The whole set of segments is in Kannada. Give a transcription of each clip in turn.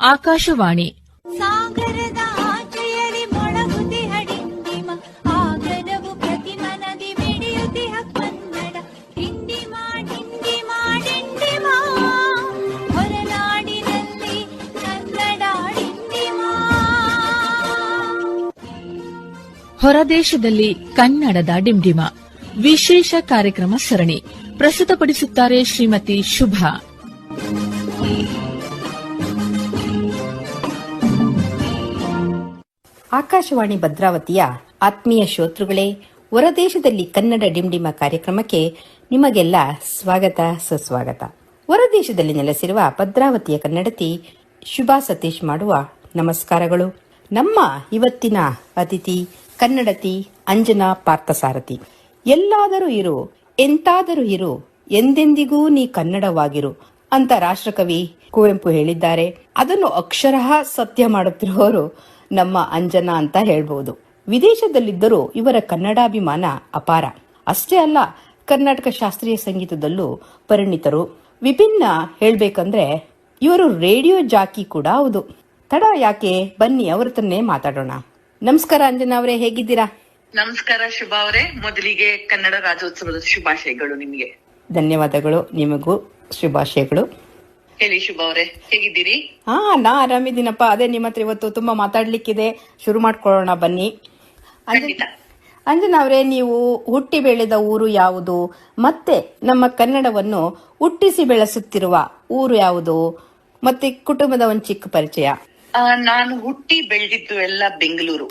ಆಕಾಶವಾಣಿ. ಸಾಗರದ ಆಚೆಯಲ್ಲಿ ಮೊಳಗುತಿ ಡಿಂಡಿಮ ಆಗರವು ಪ್ರತಿ ಮನದಿ ಮಿಡಿಯುತಿಹ ಕನ್ನಡ ಡಿಂಡಿಮ ಡಿಂಡಿಮ ಡಿಂಡಿಮ ಹೊರನಾಡಿನಲ್ಲಿ ಕನ್ನಡ ಹೊರದೇಶದಲ್ಲಿ ಕನ್ನಡದ ಡಿಂಡಿಮ. ವಿಶೇಷ ಕಾರ್ಯಕ್ರಮ ಸರಣಿ. ಪ್ರಸ್ತುತಪಡಿಸುತ್ತಾರೆ ಶ್ರೀಮತಿ ಶುಭಾ. ಆಕಾಶವಾಣಿ ಭದ್ರಾವತಿಯ ಆತ್ಮೀಯ ಶ್ರೋತೃಗಳೇ, ಹೊರದೇಶದಲ್ಲಿ ಕನ್ನಡ ಡಿಂಡಿಮ ಕಾರ್ಯಕ್ರಮಕ್ಕೆ ನಿಮಗೆಲ್ಲ ಸ್ವಾಗತ, ಸುಸ್ವಾಗತ. ಹೊರದೇಶದಲ್ಲಿ ನೆಲೆಸಿರುವ ಭದ್ರಾವತಿಯ ಕನ್ನಡತಿ ಶುಭಾ ಸತೀಶ್ ಮಾಡುವ ನಮಸ್ಕಾರಗಳು. ನಮ್ಮ ಇವತ್ತಿನ ಅತಿಥಿ ಕನ್ನಡತಿ ಅಂಜನಾ ಪಾರ್ಥಸಾರಥಿ. ಎಲ್ಲಾದರೂ ಇರು, ಎಂತಾದರೂ ಇರು, ಎಂದೆಂದಿಗೂ ನೀ ಕನ್ನಡವಾಗಿರು ಅಂತ ರಾಷ್ಟ್ರಕವಿ ಕುವೆಂಪು ಹೇಳಿದ್ದಾರೆ. ಅದನ್ನು ಅಕ್ಷರಃ ಸತ್ಯ ಮಾಡುತ್ತಿರುವವರು ನಮ್ಮ ಅಂಜನಾ ಅಂತ ಹೇಳ್ಬೋದು. ವಿದೇಶದಲ್ಲಿದ್ದರೂ ಇವರ ಕನ್ನಡಾಭಿಮಾನ ಅಪಾರ. ಅಷ್ಟೇ ಅಲ್ಲ ಕರ್ನಾಟಕ ಶಾಸ್ತ್ರೀಯ ಸಂಗೀತದಲ್ಲೂ ಪರಿಣಿತರು. ವಿಭಿನ್ನ ಹೇಳ್ಬೇಕಂದ್ರೆ ಇವರು ರೇಡಿಯೋ ಜಾಕಿ ಕೂಡ ಹೌದು. ತಡ ಯಾಕೆ? ಬನ್ನಿ ಅವ್ರ ಹತ್ರನೇ ಮಾತಾಡೋಣ. ನಮಸ್ಕಾರ ಅಂಜನಾ ಅವರೇ ಹೇಗಿದ್ದೀರಾ? ನಮಸ್ಕಾರ ಶುಭಾ ಅವರೇ. ಮೊದಲಿಗೆ ಕನ್ನಡ ರಾಜ್ಯೋತ್ಸವದ ಶುಭಾಶಯಗಳು ನಿಮಗೆ. ಧನ್ಯವಾದಗಳು. ನಿಮಗೂ ಶುಭಾಶಯಗಳು. ಹೇಳಿ ಶುಭ ಅವರೇ. ಹೇಗಿದ್ದೀರಿ? ಹಾ ನಾ ಆರಾಮಿದ್ದೀನಪ್ಪ. ಅದೇ ನಿಮ್ಮ ಹತ್ರ ಇವತ್ತು ತುಂಬಾ ಮಾತಾಡ್ಲಿಕ್ಕಿದೆ. ಶುರು ಮಾಡ್ಕೊಳ್ಳೋಣ ಬನ್ನಿ. ಖಂಡಿತ. ಅಂಜನಾ ಅವರೇ ನೀವು ಹುಟ್ಟಿ ಬೆಳೆದ ಊರು ಯಾವುದು? ಮತ್ತೆ ನಮ್ಮ ಕನ್ನಡವನ್ನು ಹುಟ್ಟಿಸಿ ಬೆಳೆಸುತ್ತಿರುವ ಊರು ಯಾವುದು? ಮತ್ತೆ ಕುಟುಂಬದ ಒಂದು ಚಿಕ್ಕ ಪರಿಚಯ. ಆ, ನಾನು ಹುಟ್ಟಿ ಬೆಳೆದಿದ್ದು ಎಲ್ಲ ಬೆಂಗಳೂರು.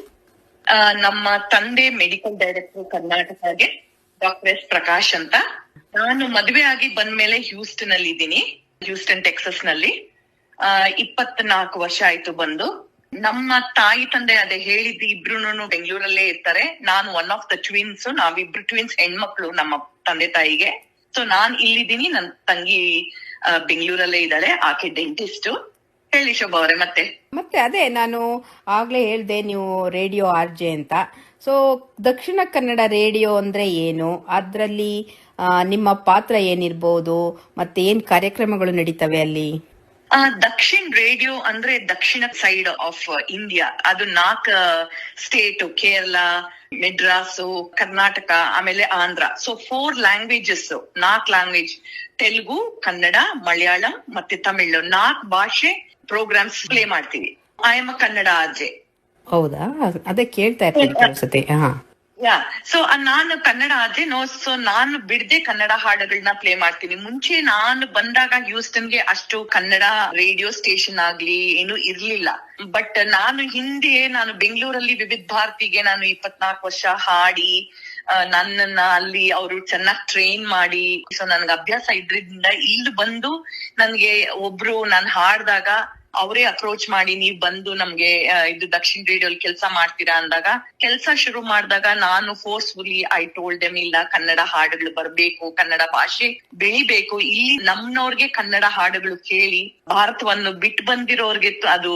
ಆ, ನಮ್ಮ ತಂದೆ ಮೆಡಿಕಲ್ ಡೈರೆಕ್ಟರ್ ಕರ್ನಾಟಕಗೆ ಡಾಕ್ಟರ್ ಎಸ್ ಪ್ರಕಾಶ್ ಅಂತ. ನಾನು ಮದುವೆ ಆಗಿ ಬಂದ್ಮೇಲೆ ಹ್ಯೂಸ್ಟನ್ ಅಲ್ಲಿ ಇದ್ದೀನಿ ಹ್ಯೂಸ್ಟನ್ ಟೆಕ್ಸಸ್ನಲ್ಲಿ ಇಪ್ಪತ್ನಾಲ್ಕು ವರ್ಷ ಆಯ್ತು ಬಂದು. ನಮ್ಮ ತಾಯಿ ತಂದೆ ಅದೇ ಹೇಳಿದ್ದು ಇಬ್ರು ಬೆಂಗಳೂರಲ್ಲೇ ಇರ್ತಾರೆ. ನಾನು ಒನ್ ಆಫ್ ದ ಟ್ವಿನ್ಸ್ ನಾವಿಬ್ರು ಟ್ವಿನ್ಸ್ ಹೆಣ್ಮಕ್ಳು ನಮ್ಮ ತಂದೆ ತಾಯಿಗೆ. ಸೊ ನಾನ್ ಇಲ್ಲಿದ್ದೀನಿ, ನನ್ ತಂಗಿ ಬೆಂಗಳೂರಲ್ಲೇ ಇದ್ದಾಳೆ, ಆಕೆ ಡೆಂಟಿಸ್ಟ್ ಹೇಳಿ ಶೋಭಾ ಅವರೇ, ಮತ್ತೆ? ಮತ್ತೆ ಅದೇ ನಾನು ಆಗ್ಲೇ ಹೇಳ್ದೆ, ನೀವು ರೇಡಿಯೋ ಆರ್ಜೆ ಅಂತ. ಸೊ ದಕ್ಷಿಣ ಕನ್ನಡ ರೇಡಿಯೋ ಅಂದ್ರೆ ಏನು? ಅದರಲ್ಲಿ ನಿಮ್ಮ ಪಾತ್ರ ಏನಿರ್ಬೋದು? ಮತ್ತೆ ಏನ್ ಕಾರ್ಯಕ್ರಮಗಳು ನಡೀತವೆ ಅಲ್ಲಿ? ದಕ್ಷಿಣ್ ರೇಡಿಯೋ ಅಂದ್ರೆ ದಕ್ಷಿಣ ಸೈಡ್ ಆಫ್ ಇಂಡಿಯಾ. ಅದು ನಾಲ್ಕ ಸ್ಟೇಟ್. ಕೇರಳ ಮೆಡ್ರಾಸು ಕರ್ನಾಟಕ, ಆಮೇಲೆ ಆಂಧ್ರ. ಸೊ ಫೋರ್ ಲ್ಯಾಂಗ್ವೇಜಸ್ ನಾಲ್ಕ್ ಲ್ಯಾಂಗ್ವೇಜ್ ತೆಲುಗು, ಕನ್ನಡ, ಮಲಯಾಳಂ, ಮತ್ತೆ ತಮಿಳು. ನಾಲ್ಕು ಭಾಷೆ ಪ್ರೋಗ್ರಾಮ್ಸ್ ಪ್ಲೇ ಮಾಡ್ತೀವಿ. ಐ ಎಂ ಕನ್ನಡ ಆರ್ಜೆ ಹೌದಾ? ಅದೇ ಕೇಳ್ತಾ ಇರ್ತೀನಿ ಹಾ. ಯಾ ಸೊ ನಾನು ಕನ್ನಡ ಆದ್ರೆ ನೋ ಸೊ ನಾನು ಬಿಡದೆ ಕನ್ನಡ ಹಾಡುಗಳನ್ನ ಪ್ಲೇ ಮಾಡ್ತೀನಿ. ಮುಂಚೆ ನಾನು ಬಂದಾಗ ಹ್ಯೂಸ್ಟನ್ಗೆ ಅಷ್ಟು ಕನ್ನಡ ರೇಡಿಯೋ ಸ್ಟೇಷನ್ ಆಗ್ಲಿ ಏನು ಇರ್ಲಿಲ್ಲ. ಬಟ್ ನಾನು ಹಿಂದೆ ನಾನು ಬೆಂಗಳೂರಲ್ಲಿ ವಿವಿಧ ಭಾರತಿಗೆ ನಾನು ಇಪ್ಪತ್ನಾಲ್ಕು ವರ್ಷ ಹಾಡಿ ನನ್ನನ್ನ ಅಲ್ಲಿ ಅವರು ಚೆನ್ನಾಗಿ ಟ್ರೈನ್ ಮಾಡಿ ಸೊ ನನ್ಗೆ ಅಭ್ಯಾಸ ಇದ್ರಿಂದ ಇಲ್ಲಿ ಬಂದು ನನ್ಗೆ ಒಬ್ರು ನಾನು ಹಾಡ್ದಾಗ ಅವರೇ ಅಪ್ರೋಚ್ ಮಾಡಿ, ನೀವ್ ಬಂದು ನಮ್ಗೆ ಇದು ದಕ್ಷಿಣ ರೇಡಿಯೋಲ್ ಕೆಲಸ ಮಾಡ್ತೀರಾ ಅಂದಾಗ, ಕೆಲಸ ಶುರು ಮಾಡಿದಾಗ ನಾನು ಫೋರ್ಸ್ಫುಲಿ ಐ ಟೋಲ್ಡ್ ಎಂ ಇಲ್ಲ, ಕನ್ನಡ ಹಾಡುಗಳು ಬರ್ಬೇಕು, ಕನ್ನಡ ಭಾಷೆ ಬೆಳಿಬೇಕು. ಇಲ್ಲಿ ನಮ್ನವ್ರಿಗೆ ಕನ್ನಡ ಹಾಡುಗಳು ಕೇಳಿ, ಭಾರತವನ್ನು ಬಿಟ್ಟು ಬಂದಿರೋರ್ಗೆ ಅದು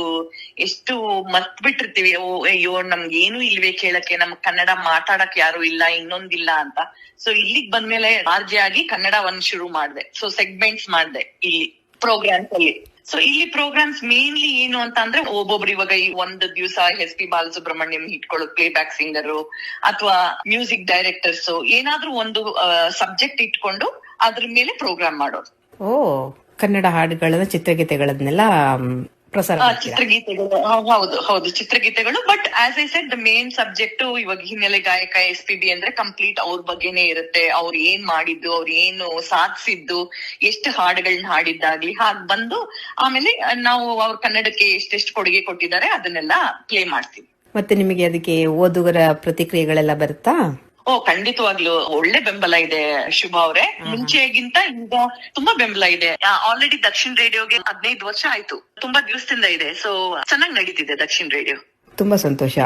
ಎಷ್ಟು ಮತ್ ಬಿಟ್ಟಿರ್ತೀವಿ. ಓ, ಅಯ್ಯೋ, ನಮ್ಗೆ ಏನು ಇಲ್ವೇ ಕೇಳಕ್ಕೆ, ನಮ್ ಕನ್ನಡ ಮಾತಾಡಕ್ ಯಾರು ಇಲ್ಲ, ಇನ್ನೊಂದಿಲ್ಲ ಅಂತ. ಸೊ ಇಲ್ಲಿಗ್ ಬಂದ್ಮೇಲೆ ಆರ್ಜೆ ಆಗಿ ಕನ್ನಡವನ್ನು ಶುರು ಮಾಡಿದೆ. ಸೊ ಸೆಗ್ಮೆಂಟ್ಸ್ ಮಾಡಿದೆ ಇಲ್ಲಿ ಪ್ರೋಗ್ರಾಮ್ಸ್ ಅಲ್ಲಿ. ಸೊ ಇಲ್ಲಿ ಪ್ರೋಗ್ರಾಮ್ಸ್ ಮೇನ್ಲಿ ಏನು ಅಂತ ಅಂದ್ರೆ ಒಬ್ಬೊಬ್ರು ಇವಾಗ ಈ ಒಂದು ದಿವಸ ಎಸ್ ಪಿ ಬಾಲಸುಬ್ರಹ್ಮಣ್ಯಂ ಇಟ್ಕೊಳ್ಳೋದು ಪ್ಲೇ ಬ್ಯಾಕ್ ಸಿಂಗರ್ ಅಥವಾ ಮ್ಯೂಸಿಕ್ ಡೈರೆಕ್ಟರ್ಸ್ ಏನಾದ್ರೂ ಒಂದು ಸಬ್ಜೆಕ್ಟ್ ಇಟ್ಕೊಂಡು ಅದ್ರ ಮೇಲೆ ಪ್ರೋಗ್ರಾಮ್ ಮಾಡೋದು. ಓ, ಕನ್ನಡ ಹಾಡುಗಳನ್ನ ಚಿತ್ರಗೀತೆಗಳನ್ನೆಲ್ಲ ಪ್ರಸಾರ ಚಿತ್ರಗೀತೆಗಳು ಹೌದು ಹೌದು ಚಿತ್ರಗೀತೆಗಳು. But as I said the main subject ಇವಾಗ ಹಿನ್ನೆಲೆ ಗಾಯಕ ಎಸ್ ಪಿ ಬಿ ಅಂದ್ರೆ ಕಂಪ್ಲೀಟ್ ಅವ್ರ ಬಗ್ಗೆನೇ ಇರುತ್ತೆ. ಅವ್ರು ಏನ್ ಮಾಡಿದ್ದು ಅವ್ರು ಏನು ಸಾಧಿಸಿದ್ದು ಎಷ್ಟು ಹಾಡುಗಳನ್ನ ಹಾಡಿದ್ದಾಗ್ಲಿ ಹಾಗೆ ಬಂದು ಆಮೇಲೆ ನಾವು ಅವ್ರ ಕನ್ನಡಕ್ಕೆ ಎಷ್ಟೆಷ್ಟು ಕೊಡುಗೆ ಕೊಟ್ಟಿದ್ದಾರೆ ಅದನ್ನೆಲ್ಲ ಪ್ಲೇ ಮಾಡ್ತೀವಿ. ಮತ್ತೆ ನಿಮಗೆ ಅದಕ್ಕೆ ಓದುಗರ ಪ್ರತಿಕ್ರಿಯೆಗಳೆಲ್ಲ ಬರುತ್ತಾ? ಓ ಖಂಡಿತವಾಗ್ಲು ಒಳ್ಳೆ ಬೆಂಬಲ ಇದೆ ಶುಭ ಅವ್ರೆ. ಮುಂಚೆಗಿಂತ ಈಗ ತುಂಬಾ ಬೆಂಬಲ ಇದೆ. ಆಲ್ರೆಡಿ ದಕ್ಷಿಣ ರೇಡಿಯೋಗೆ ಹದಿನೈದು ವರ್ಷ ಆಯ್ತು. ತುಂಬಾ ದಿವಸದಿಂದ ಇದೆ. ಸೊ ಚೆನ್ನಾಗಿ ನಡೀತಿದೆ ದಕ್ಷಿಣ ರೇಡಿಯೋ. ತುಂಬಾ ಸಂತೋಷ.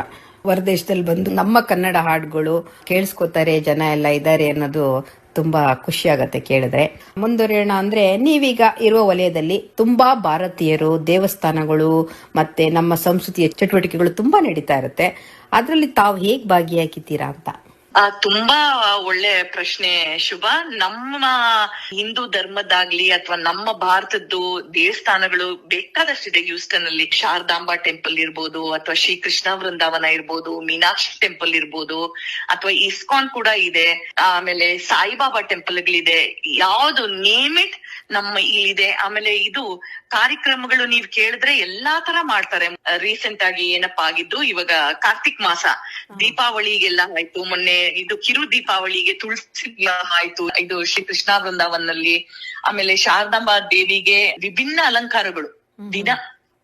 ಹೊರದೇಶದಲ್ಲಿ ಬಂದು ನಮ್ಮ ಕನ್ನಡ ಹಾಡುಗಳು ಕೇಳಿಸ್ಕೊತಾರೆ ಜನ ಎಲ್ಲ ಇದ್ದಾರೆ ಅನ್ನೋದು ತುಂಬಾ ಖುಷಿ ಆಗತ್ತೆ ಕೇಳಿದ್ರೆ. ಮುಂದುವರಿಯೋಣ ಅಂದ್ರೆ ನೀವೀಗ ಇರುವ ವಲಯದಲ್ಲಿ ತುಂಬಾ ಭಾರತೀಯರು ದೇವಸ್ಥಾನಗಳು ಮತ್ತೆ ನಮ್ಮ ಸಂಸ್ಕೃತಿಯ ಚಟುವಟಿಕೆಗಳು ತುಂಬಾ ನಡೀತಾ ಇರುತ್ತೆ. ಅದರಲ್ಲಿ ತಾವು ಹೇಗ್ ಭಾಗಿಯಾಗಿದ್ದೀರಾ ಅಂತ? ತುಂಬಾ ಒಳ್ಳೆ ಪ್ರಶ್ನೆ ಶುಭ. ನಮ್ಮ ಹಿಂದೂ ಧರ್ಮದಾಗ್ಲಿ ಅಥವಾ ನಮ್ಮ ಭಾರತದ್ದು ದೇವಸ್ಥಾನಗಳು ಬೇಕಾದಷ್ಟಿದೆ. ಹ್ಯೂಸ್ಟನ್ ಅಲ್ಲಿ ಶಾರದಾಂಬಾ ಟೆಂಪಲ್ ಇರ್ಬೋದು ಅಥವಾ ಶ್ರೀ ಕೃಷ್ಣ ವೃಂದಾವನ ಇರ್ಬೋದು ಮೀನಾಕ್ಷಿ ಟೆಂಪಲ್ ಇರ್ಬೋದು ಅಥವಾ ಇಸ್ಕಾನ್ ಕೂಡ ಇದೆ. ಆಮೇಲೆ ಸಾಯಿಬಾಬಾ ಟೆಂಪಲ್ ಗಳಿದೆ ಯಾವ್ದು ನೇಮ್ ಇಟ್ ನಮ್ಮ ಇಲ್ಲಿದೆ. ಆಮೇಲೆ ಇದು ಕಾರ್ಯಕ್ರಮಗಳು ನೀವ್ ಕೇಳಿದ್ರೆ ಎಲ್ಲಾ ತರ ಮಾಡ್ತಾರೆ. ರೀಸೆಂಟ್ ಆಗಿ ಏನಪ್ಪಾ ಆಗಿದ್ದು ಇವಾಗ ಕಾರ್ತಿಕ್ ಮಾಸ. ದೀಪಾವಳಿಗೆಲ್ಲ ಆಯ್ತು. ಮೊನ್ನೆ ಇದು ಕಿರು ದೀಪಾವಳಿಗೆ ತುಳಸಿ ವಿವಾಹ ಆಯ್ತು. ಇದು ಶ್ರೀ ಕೃಷ್ಣ ವೃಂದಾವನದಲ್ಲಿ ಆಮೇಲೆ ಶಾರದಾಂಬಾ ದೇವಿಗೆ ವಿಭಿನ್ನ ಅಲಂಕಾರಗಳು. ದಿನ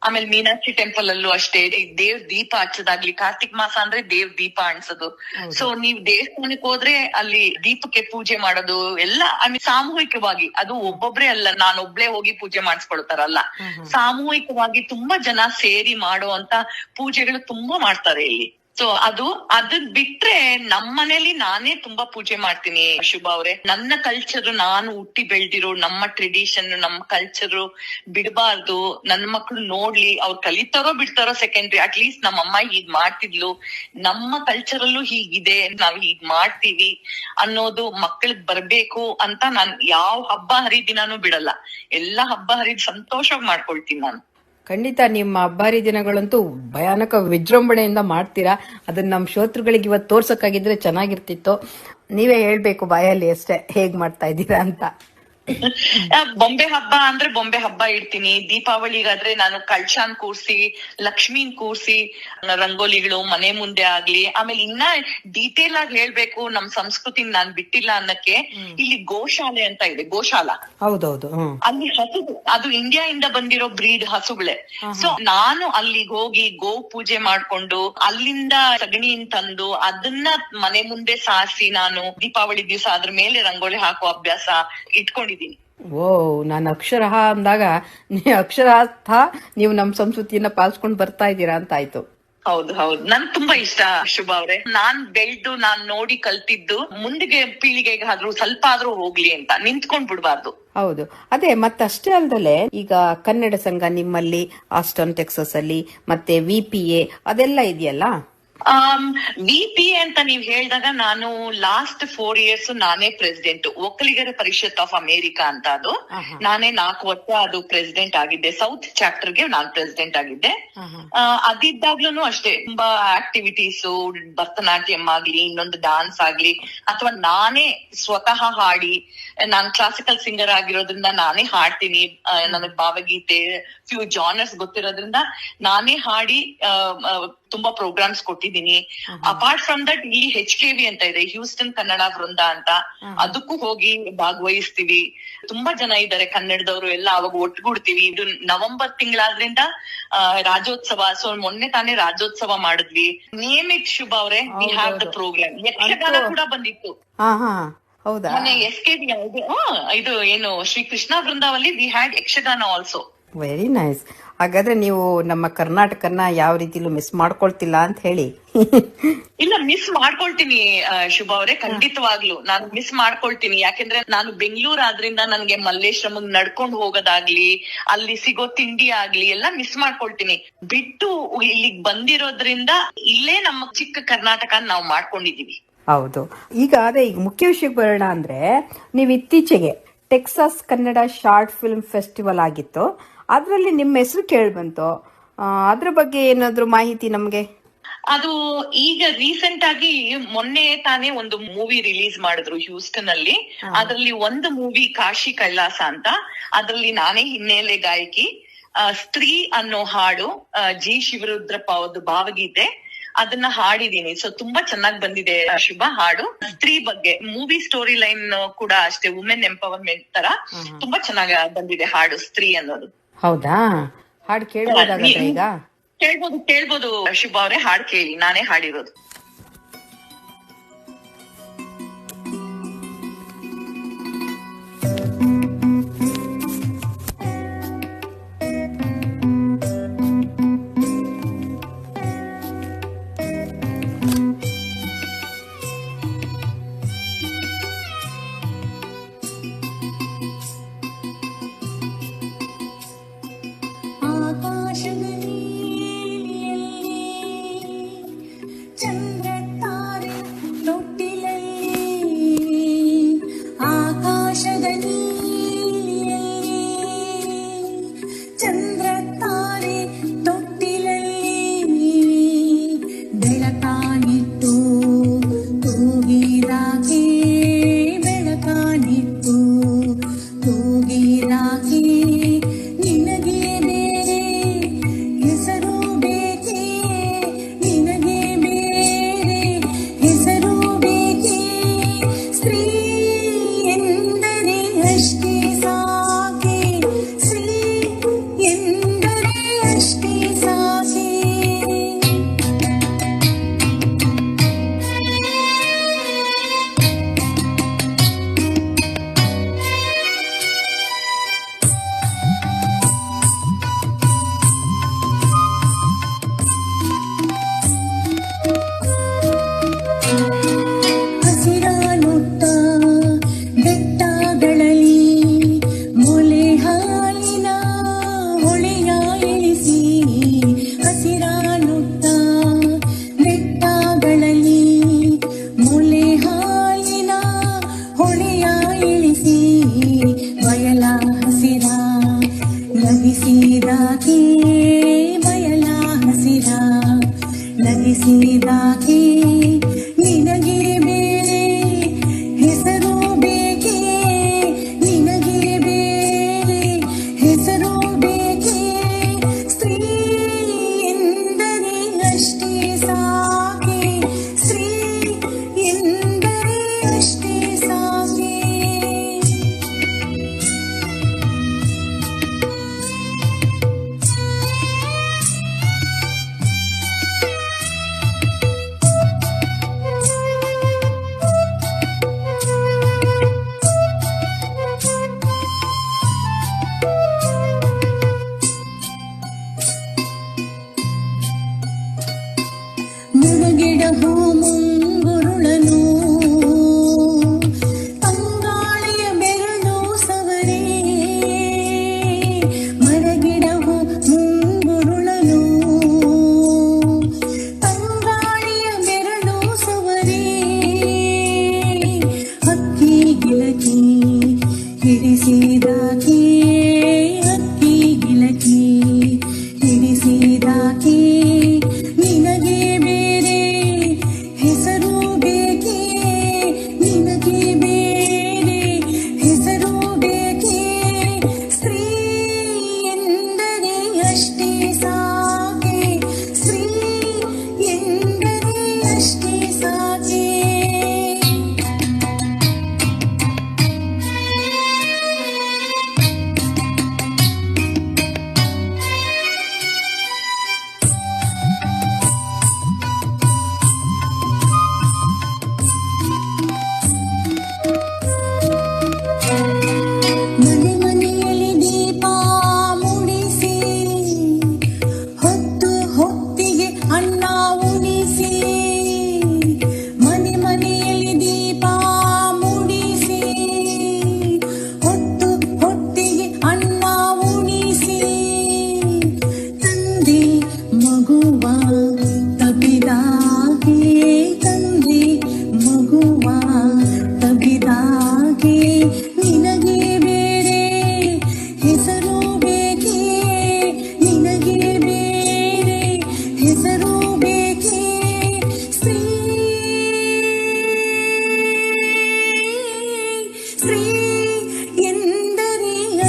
ಆಮೇಲೆ ಮೀನಾಕ್ಷಿ ಟೆಂಪಲ್ ಅಲ್ಲೂ ಅಷ್ಟೇ. ದೇವ್ ದೀಪ ಹಚ್ಚೋದಾಗ್ಲಿ ಕಾರ್ತಿಕ್ ಮಾಸ ಅಂದ್ರೆ ದೇವ್ ದೀಪ ಅನ್ಸೋದು ಸೊ ನೀವ್ ದೇವಸ್ಥಾನಕ್ಕೆ ಹೋದ್ರೆ ಅಲ್ಲಿ ದೀಪಕ್ಕೆ ಪೂಜೆ ಮಾಡೋದು ಎಲ್ಲ ಐ ಮೀನ್ ಸಾಮೂಹಿಕವಾಗಿ ಅದು ಒಬ್ಬೊಬ್ರೆ ಅಲ್ಲ ನಾನೊಬ್ಳೆ ಹೋಗಿ ಪೂಜೆ ಮಾಡಿಸ್ಕೊಳ್ತಾರಲ್ಲ. ಸಾಮೂಹಿಕವಾಗಿ ತುಂಬಾ ಜನ ಸೇರಿ ಮಾಡುವಂತ ಪೂಜೆಗಳು ತುಂಬಾ ಮಾಡ್ತಾರೆ ಇಲ್ಲಿ. ಸೊ ಅದು, ಅದನ್ ಬಿಟ್ರೆ ನಮ್ಮನೇಲಿ ನಾನೇ ತುಂಬಾ ಪೂಜೆ ಮಾಡ್ತೀನಿ, ಶುಭ ಅವ್ರೆ. ನನ್ನ ಕಲ್ಚರ್ ನಾನು ಹುಟ್ಟಿ ಬೆಳ್ದಿರೋ ನಮ್ಮ ಟ್ರೆಡಿಷನ್ ನಮ್ಮ ಕಲ್ಚರ್ ಬಿಡಬಾರ್ದು. ನನ್ನ ಮಕ್ಳು ನೋಡ್ಲಿ, ಅವ್ರು ಕಲಿತಾರೋ ಬಿಡ್ತಾರೋ ಸೆಕೆಂಡ್ರಿ ಅಟ್ ಲೀಸ್ಟ್ ನಮ್ಮ ಅಮ್ಮ ಹೀಗ್ ಮಾಡ್ತಿದ್ಲು. ನಮ್ಮ ಕಲ್ಚರ್ ಅಲ್ಲೂ ಹೀಗಿದೆ, ನಾವ್ ಹೀಗ್ ಮಾಡ್ತೀವಿ ಅನ್ನೋದು ಮಕ್ಕಳಿಗೆ ಬರ್ಬೇಕು ಅಂತ ನಾನ್ ಯಾವ ಹಬ್ಬ ಹರಿದಿನಾನು ಬಿಡಲ್ಲ. ಎಲ್ಲಾ ಹಬ್ಬ ಹರಿದ್ ಸಂತೋಷವಾಗಿ ಮಾಡ್ಕೊಳ್ತೀನಿ ನಾನು. ಖಂಡಿತ ನಿಮ್ಮ ಹಬ್ಬಾರಿ ದಿನಗಳಂತೂ ಭಯಾನಕ ವಿಜೃಂಭಣೆಯಿಂದ ಮಾಡ್ತೀರಾ? ಅದನ್ನ ನಮ್ಮ ಶ್ರೋತೃಗಳಿಗೆ ಇವತ್ತು ತೋರ್ಸಕ್ಕಾಗಿದ್ರೆ ಚೆನ್ನಾಗಿರ್ತಿತ್ತು. ನೀವೇ ಹೇಳಬೇಕು ಬಾಯಲ್ಲಿ ಅಷ್ಟೇ ಹೇಗ್ ಮಾಡ್ತಾ ಇದ್ದೀರಾ ಅಂತ. ಬೊಂಬೆ ಹಬ್ಬ ಅಂದ್ರೆ ಬೊಂಬೆ ಹಬ್ಬ ಇಡ್ತೀನಿ. ದೀಪಾವಳಿಗಾದ್ರೆ ನಾನು ಕಳ್ಶಾನ್ ಕೂರ್ಸಿ ಲಕ್ಷ್ಮೀನ್ ಕೂರ್ಸಿ ರಂಗೋಲಿಗಳು ಮನೆ ಮುಂದೆ ಆಗ್ಲಿ ಆಮೇಲೆ ಇನ್ನ ಡೀಟೇಲ್ ಆಗಿ ಹೇಳ್ಬೇಕು ನಮ್ ಸಂಸ್ಕೃತಿ ನಾನ್ ಬಿಟ್ಟಿಲ್ಲ ಅನ್ನಕ್ಕೆ ಇಲ್ಲಿ ಗೋಶಾಲೆ ಅಂತ ಇದೆ ಗೋಶಾಲಾ. ಹೌದೌದು ಅಲ್ಲಿ ಹಸು ಅದು ಇಂಡಿಯಾ ಇಂದ ಬಂದಿರೋ ಬ್ರೀಡ್ ಹಸುಗಳೇ. ಸೊ ನಾನು ಅಲ್ಲಿಗೆ ಹೋಗಿ ಗೋ ಪೂಜೆ ಮಾಡ್ಕೊಂಡು ಅಲ್ಲಿಂದ ಸಗಣಿ ತಂದು ಅದನ್ನ ಮನೆ ಮುಂದೆ ಸಾರಿಸಿ ನಾನು ದೀಪಾವಳಿ ದಿವಸ ಅದ್ರ ಮೇಲೆ ರಂಗೋಲಿ ಹಾಕೋ ಅಭ್ಯಾಸ ಇಟ್ಕೊಂಡಿದ್ದೀನಿ ಓ ನಾನು ಅಕ್ಷರಹ ಅಂದಾಗ ನೀ- ಅಕ್ಷರಾರ್ಥ ನೀವು ನಮ್ಮ ಸಂಸ್ಕೃತಿಯನ್ನ ಪಾಲಿಸ್ಕೊಂಡು ಬರ್ತಾ ಇದ್ದೀರಾ ಅಂತ ಆಯ್ತು. ಹೌದು ಹೌದು. ನನ್ ತುಂಬಾ ಇಷ್ಟ ಶುಭ ಅವ್ರೆ. ನಾನ್ ಬೆಳ್ದು ನಾನ್ ನೋಡಿ ಕಲ್ತಿದ್ದು ಮುಂದಿಗೆ ಪೀಳಿಗೆಗಾದ್ರೂ ಸ್ವಲ್ಪ ಆದ್ರೂ ಹೋಗ್ಲಿ ಅಂತ. ನಿಂತ್ಕೊಂಡ್ ಬಿಡ್ಬಾರ್ದು. ಹೌದು. ಅದೇ ಮತ್ತಷ್ಟೇ ಅಲ್ದಲೆ ಈಗ ಕನ್ನಡ ಸಂಘ ನಿಮ್ಮಲ್ಲಿ ಆಸ್ಟನ್ ಟೆಕ್ಸಸ್ ಅಲ್ಲಿ ಮತ್ತೆ ವಿಪಿಎ ಅದೆಲ್ಲ ಇದೆಯಲ್ಲ? ವಿ ಪಿ ಅಂತ ನೀವ್ ಹೇಳಿದಾಗ ನಾನು ಲಾಸ್ಟ್ ಫೋರ್ ಇಯರ್ಸ್ ನಾನೇ ಪ್ರೆಸಿಡೆಂಟ್ ಒಕ್ಕಲಿಗರ ಪರಿಷತ್ ಆಫ್ ಅಮೆರಿಕಾ ಅಂತ ಅದು. ನಾನೇ ನಾಲ್ಕು ವರ್ಷ ಅದು ಪ್ರೆಸಿಡೆಂಟ್ ಆಗಿದ್ದೆ. ಸೌತ್ ಚಾಪ್ಟರ್ಗೆ ನಾನು ಪ್ರೆಸಿಡೆಂಟ್ ಆಗಿದ್ದೆ. ಅದಿದ್ದಾಗ್ಲೂ ಅಷ್ಟೇ ತುಂಬಾ ಆಕ್ಟಿವಿಟೀಸ್ ಭರತನಾಟ್ಯಂ ಆಗ್ಲಿ ಇನ್ನೊಂದು ಡಾನ್ಸ್ ಆಗ್ಲಿ ಅಥವಾ ನಾನೇ ಸ್ವತಃ ಹಾಡಿ ನಾನ್ ಕ್ಲಾಸಿಕಲ್ ಸಿಂಗರ್ ಆಗಿರೋದ್ರಿಂದ ನಾನೇ ಹಾಡ್ತೀನಿ ನನಗೆ ಭಾವಗೀತೆ ಫ್ಯೂ ಜಾನರ್ಸ್ ಗೊತ್ತಿರೋದ್ರಿಂದ ನಾನೇ ಹಾಡಿ ತುಂಬಾ ಪ್ರೋಗ್ರಾಮ್ಸ್ ಕೊಟ್ಟಿದ್ದೀನಿ. ಅಪಾರ್ಟ್ ಫ್ರಮ್ ದಟ್ ಈ ಹೆಚ್ ಕೆ ವಿ ಅಂತ ಇದೆ ಹ್ಯೂಸ್ಟನ್ ಕನ್ನಡ ವೃಂದ ಅಂತ. ಅದಕ್ಕೂ ಹೋಗಿ ಭಾಗವಹಿಸ್ತೀವಿ. ತುಂಬಾ ಜನ ಇದ್ದಾರೆ ಕನ್ನಡದವರು ಎಲ್ಲ ಅವಾಗ ಒಟ್ಟುಗೂಡ್ತೀವಿ ಇದು ನವೆಂಬರ್ ತಿಂಗಳಾದ್ರಿಂದ ರಾಜ್ಯೋತ್ಸವ. ಸೊ ಮೊನ್ನೆ ತಾನೇ ರಾಜ್ಯೋತ್ಸವ ಮಾಡಿದ್ವಿ. ನಿಯಮಿತ್ ಶುಭ ಅವ್ರೆ. We have the programme Yakshagana ಕೂಡ ಬಂದಿತ್ತು. ಮೊನ್ನೆ ಎಸ್ ಕೆ ಇದು ಏನು Shri Krishna Vrindavalli we had Yakshagana also very nice ಹಾಗಾದ್ರೆ ನೀವು ನಮ್ಮ ಕರ್ನಾಟಕನ ಯಾವ ರೀತಿಲೂ ಮಿಸ್ ಮಾಡ್ಕೊಳ್ತಿಲ್ಲ ಅಂತ ಹೇಳಿ. ಇಲ್ಲ ಮಿಸ್ ಮಾಡ್ಕೊಳ್ತೀನಿ ಶುಭ ಅವರೇ. ಖಂಡಿತವಾಗ್ಲು ನಾನು ಮಿಸ್ ಮಾಡ್ಕೊಳ್ತೀನಿ. ಯಾಕೆಂದ್ರೆ ನಾನು ಬೆಂಗಳೂರು ಆದ್ರಿಂದ ನನ್ಗೆ ಮಲ್ಲೇಶ್ವರಂ ನಡ್ಕೊಂಡು ಹೋಗೋದಾಗ್ಲಿ ಅಲ್ಲಿ ಸಿಗೋ ತಿಂಡಿ ಆಗ್ಲಿ ಎಲ್ಲ ಮಿಸ್ ಮಾಡ್ಕೊಳ್ತೀನಿ. ಬಿಟ್ಟು ಇಲ್ಲಿಗ್ ಬಂದಿರೋದ್ರಿಂದ ಇಲ್ಲೇ ನಮ್ಮ ಚಿಕ್ಕ ಕರ್ನಾಟಕ ನಾವು ಮಾಡ್ಕೊಂಡಿದೀವಿ. ಹೌದು. ಈಗ ಅದೇ ಈಗ ಮುಖ್ಯ ವಿಷಯಕ್ಕೆ ಬರೋಣ ಅಂದ್ರೆ ನೀವು ಇತ್ತೀಚೆಗೆ Texas Kannada short film festival ಆಗಿತ್ತು. ಅದರಲ್ಲಿ ನಿಮ್ಮ ಹೆಸರು ಕೇಳಿ ಬಂತು. ಅದ್ರ ಬಗ್ಗೆ ಏನಾದ್ರು ಮಾಹಿತಿ ನಮಗೆ? ಅದು ಈಗ ರೀಸೆಂಟ್ ಆಗಿ ಮೊನ್ನೆ ತಾನೇ ಒಂದು ಮೂವಿ ರಿಲೀಸ್ ಮಾಡಿದ್ರು ಹ್ಯೂಸ್ಟನ್ ಅಲ್ಲಿ ಅದರಲ್ಲಿ ಒಂದು ಮೂವಿ ಕಾಶಿ ಕೈಲಾಸ ಅಂತ. ಅದರಲ್ಲಿ ನಾನೇ ಹಿನ್ನೆಲೆ ಗಾಯಕಿ. ಸ್ತ್ರೀ ಅನ್ನೋ ಹಾಡು ಜಿ ಶಿವರುದ್ರಪ್ಪ ಅವ್ರದ್ದು ಭಾವಗೀತೆ. ಅದನ್ನ ಹಾಡಿದೀನಿ ಸೊ ತುಂಬಾ ಚೆನ್ನಾಗಿ ಬಂದಿದೆ ಶುಭ ಹಾಡು. ಸ್ತ್ರೀ ಬಗ್ಗೆ ಮೂವಿ ಸ್ಟೋರಿ ಲೈನ್ ಕೂಡ ಅಷ್ಟೇ ವುಮೆನ್ ಎಂಪವರ್ಮೆಂಟ್ ತರ ತುಂಬಾ ಚೆನ್ನಾಗಿ ಬಂದಿದೆ ಹಾಡು ಸ್ತ್ರೀ ಅನ್ನೋದು. ಹೌದಾ? ಹಾಡು ಕೇಳಬಹುದಾಗತ್ತೆ ಈಗ? ಕೇಳ್ಬೋದು ಕೇಳ್ಬೋದು. ಶುಭ ಅವ್ರೆ ಹಾಡ್ ಕೇಳಿ. ನಾನೇ ಹಾಡಿರೋದು. passionate.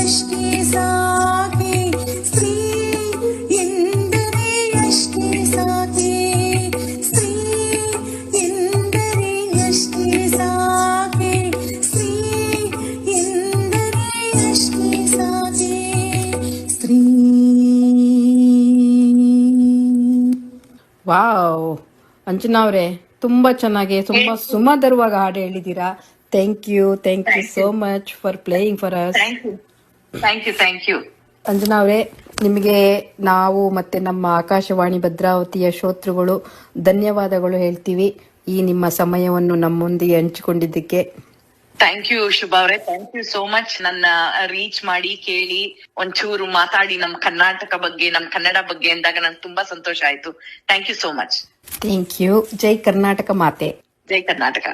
ಅಷ್ಟೇ ಸಾಕೆ ಸ್ತ್ರೀ ಎಂದರೆ ಅಷ್ಟೇ ಸಾಕೆ ಸ್ತ್ರೀ ಎಂದರೆ ಅಷ್ಟೇ ಸಾಕೆ ಸ್ತ್ರೀ ಎಂದರೆ ಅಷ್ಟೇ ಸಾಕೆ ಸ್ತ್ರೀ. ವಾವ್. ಅಂಜನಾ ಅವರೇ ತುಂಬಾ ಚೆನ್ನಾಗಿ ತುಂಬಾ ಸುಮಧುರವಾಗಿ ಹಾಡು ಹೇಳಿದೀರಾ thank you thank you so much for playing for us thank you thank you Anjana ಅವರೇ ನಿಮಗೆ ನಾವು ಮತ್ತೆ ನಮ್ಮ ಆಕಾಶವಾಣಿ ಭದ್ರಾವತಿಯ ಶ್ರೋತೃಗಳು ಧನ್ಯವಾದಗಳು ಹೇಳ್ತೀವಿ. ಈ ನಿಮ್ಮ ಸಮಯವನ್ನು ನಮ್ಮೊಂದಿಗೆ ಹಂಚಿಕೊಂಡಿದ್ದಕ್ಕೆ. ಥ್ಯಾಂಕ್ ಯು ಶುಭ ಅವರೇ. ಥ್ಯಾಂಕ್ ಯು ಸೋ ಮಚ್ ನನ್ನ ರೀಚ್ ಮಾಡಿ ಕೇಳಿ ಒಂಚೂರು ಮಾತಾಡಿ ನಮ್ಮ ಕರ್ನಾಟಕ ಬಗ್ಗೆ ನಮ್ಮ ಕನ್ನಡ ಬಗ್ಗೆ ಅಂದಾಗ ನಂಗೆ ತುಂಬಾ ಸಂತೋಷ ಆಯ್ತು. Thank you so much thank you Jai Karnataka ಮಾತೆ. ಜೈ ಕರ್ನಾಟಕ.